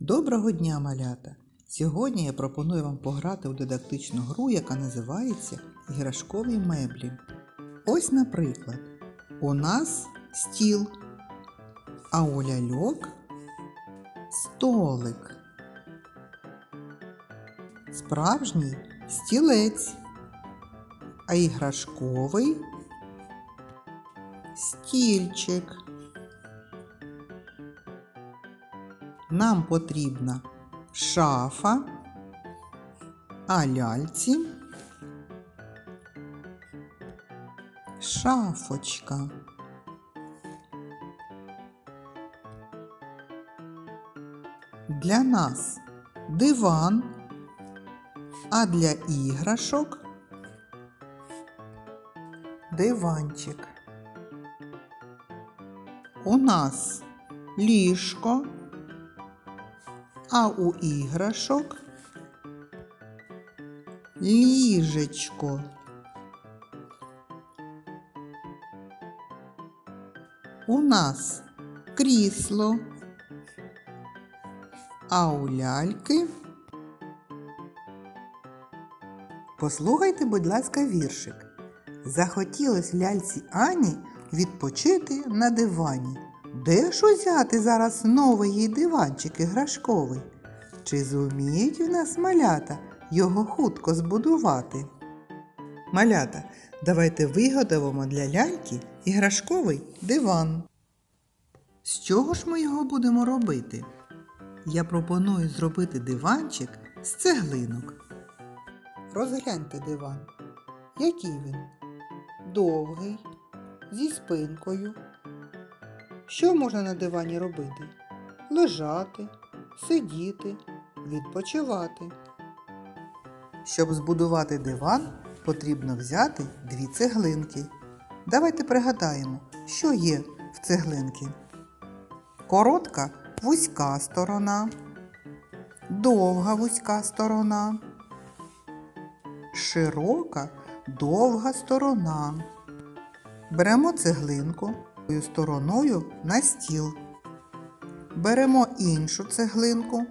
Доброго дня, малята! Сьогодні я пропоную вам пограти у дидактичну гру, яка називається Іграшкові меблі. Ось, наприклад, у нас стіл, а у ляльок столик. Справжній стілець, а іграшковий стільчик. Нам потрібна шафа, а ляльці шафочка. Для нас диван, а для іграшок диванчик. У нас ліжко, а у іграшок ліжечко. У нас крісло, а у ляльки. Послухайте, будь ласка, віршик. Захотілось ляльці Ані відпочити на дивані. Де ж узяти зараз новий диванчик іграшковий? Чи зуміють в нас малята його хутко збудувати? Малята, давайте виготовимо для ляльки іграшковий диван. З чого ж ми його будемо робити? Я пропоную зробити диванчик з цеглинок. Розгляньте диван. Який він? Довгий, зі спинкою. Що можна на дивані робити? Лежати, сидіти, відпочивати. Щоб збудувати диван, потрібно взяти дві цеглинки. Давайте пригадаємо, що є в цеглинки. Коротка вузька сторона, довга вузька сторона, широка довга сторона. Беремо цеглинку стороною на стіл. Беремо іншу цеглинку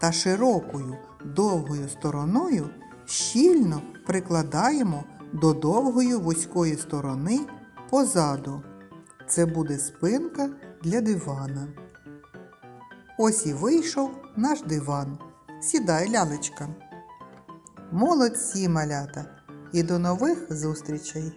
та широкою довгою стороною щільно прикладаємо до довгої вузької сторони позаду. Це буде спинка для дивана. Ось і вийшов наш диван. Сідай, лялечка. Молодці, малята, і до нових зустрічей!